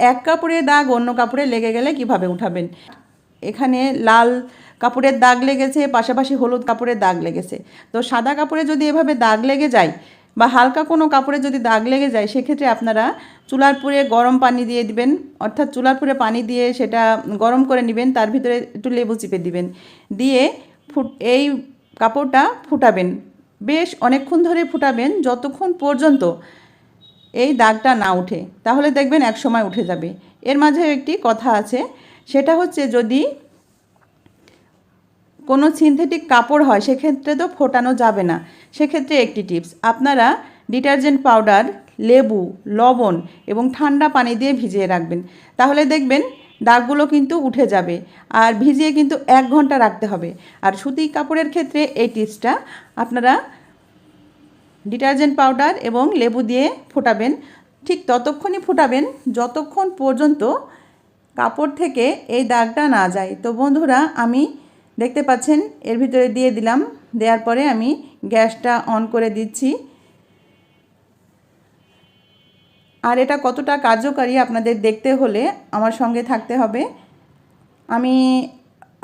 এক কাপড়ে দাগ অন্য কাপড়ে লেগে গেলে কীভাবে উঠাবেন? এখানে লাল কাপড়ের দাগ লেগেছে, পাশাপাশি হলুদ কাপড়ের দাগ লেগেছে। তো সাদা কাপড়ে যদি এভাবে দাগ লেগে যায় বা হালকা কোনো কাপড়ে যদি দাগ লেগে যায়, সেক্ষেত্রে আপনারা চুলার পুরে গরম পানি দিয়ে দিবেন। অর্থাৎ চুলার পুরে পানি দিয়ে সেটা গরম করে নেবেন, তার ভিতরে একটু লেবু চিপে দিবেন। দিয়ে ফুট, এই কাপড়টা ফুটাবেন। বেশ অনেকক্ষণ ধরে ফুটাবেন, যতক্ষণ পর্যন্ত এই দাগটা না উঠে, তাহলে দেখবেন এক সময় উঠে যাবে। এর মাঝে একটি কথা আছে, সেটা হচ্ছে যদি কোনো সিনথেটিক কাপড় হয়, সেক্ষেত্রে তো ফোটানো যাবে না। সেক্ষেত্রে একটি টিপস, আপনারা ডিটারজেন্ট পাউডার, লেবু, লবণ এবং ঠান্ডা পানি দিয়ে ভিজিয়ে রাখবেন। তাহলে দেখবেন দাগগুলো কিন্তু উঠে যাবে আর ভিজিয়ে কিন্তু এক ঘণ্টা রাখতে হবে। আর সুতি কাপড়ের ক্ষেত্রে এই টিপসটা আপনারা ডিটারজেন্ট পাউডার এবং লেবু দিয়ে ফোটাবেন। ঠিক ততক্ষণই ফোটাবেন, যতক্ষণ পর্যন্ত কাপড় থেকে এই দাগটা না যায়। তো বন্ধুরা, আমি দেখতে পাচ্ছেন, এর ভিতরে দিয়ে দিলাম। দেওয়ার পরে আমি গ্যাসটা অন করে দিচ্ছি। আর এটা কতটা কার্যকারী আপনাদের দেখতে হলে আমার সঙ্গে থাকতে হবে। আমি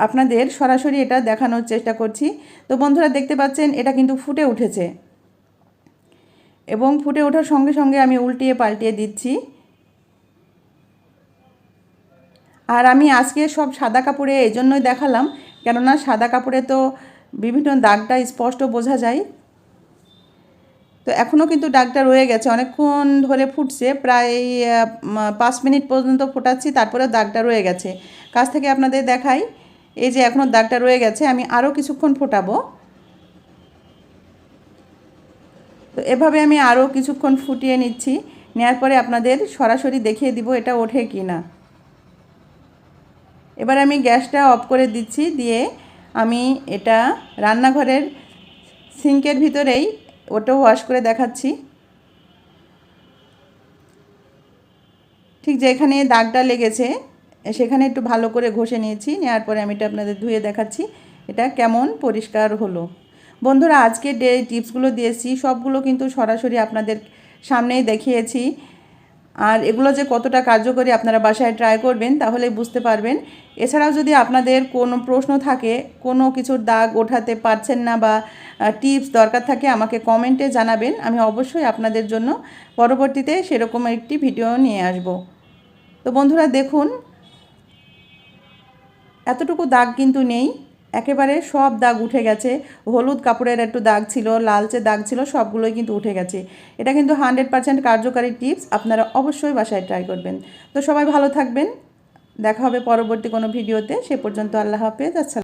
আপনাদের সরাসরি এটা দেখানোর চেষ্টা করছি। তো বন্ধুরা, দেখতে পাচ্ছেন, এটা কিন্তু ফুটে উঠেছে। এবং ফুটে ওঠার সঙ্গে সঙ্গে আমি উল্টিয়ে পাল্টিয়ে দিচ্ছি। আর আমি আজকে সব সাদা কাপড়ে এই জন্যই দেখালাম, কেননা সাদা কাপড়ে তো বিভিন্ন দাগটা স্পষ্ট বোঝা যায়। তো এখনও কিন্তু দাগটা রয়ে গেছে, অনেকক্ষণ ধরে ফুটছে, প্রায় পাঁচ মিনিট পর্যন্ত ফোটাচ্ছি তারপরে দাগটা রয়ে গেছে। কাছ থেকে আপনাদের দেখাই, এই যে এখনও দাগটা রয়ে গেছে, আমি আরও কিছুক্ষণ ফোটাবো। তো এভাবে আমি আরও কিছুক্ষণ ফুটিয়ে নিচ্ছি। নেওয়ার পরে আপনাদের সরাসরি দেখিয়ে দিব এটা ওঠে কি না এবার আমি গ্যাসটা অফ করে দিচ্ছি দিয়ে আমি এটা রান্নাঘরের সিঙ্কের ভিতরেই ওটা ওয়াশ করে দেখাচ্ছি। ঠিক যেখানে দাগটা লেগেছে, সেখানে একটু ভালো করে ঘষে নিয়েছি। নেওয়ার পরে আমি এটা আপনাদের ধুয়ে দেখাচ্ছি। এটা কেমন পরিষ্কার হলো। বন্ধুরা, আজকে ডে টিপসগুলো দিয়েছি, সবগুলো কিন্তু সরাসরি আপনাদের সামনেই দেখিয়েছি। আর এগুলো যে কতটা কার্যকরী আপনারা বাসায় ট্রাই করবেন, তাহলে বুঝতে পারবেন। এছাড়াও যদি আপনাদের কোনো প্রশ্ন থাকে, কোনো কিছুর দাগ ওঠাতে পারছেন না বা টিপস দরকার থাকে, আমাকে কমেন্টে জানাবেন। আমি অবশ্যই আপনাদের জন্য পরবর্তীতে সেরকম একটি ভিডিও নিয়ে আসব। তো বন্ধুরা, দেখুন, এতটুকু দাগ কিন্তু নেই। একেবারে সব দাগ উঠে গেছে। হলুদ কাপড়ের একটু দাগ ছিল, লালচে দাগ ছিল, সবগুলোই কিন্তু উঠে গেছে। এটা কিন্তু হান্ড্রেড পারসেন্ট কার্যকারী টিপস, আপনারা অবশ্যই বাসায় ট্রাই করবেন। তো সবাই ভালো থাকবেন, দেখা হবে পরবর্তী কোনো ভিডিওতে, সে পর্যন্ত আল্লাহ হাফেজ আচ্ছা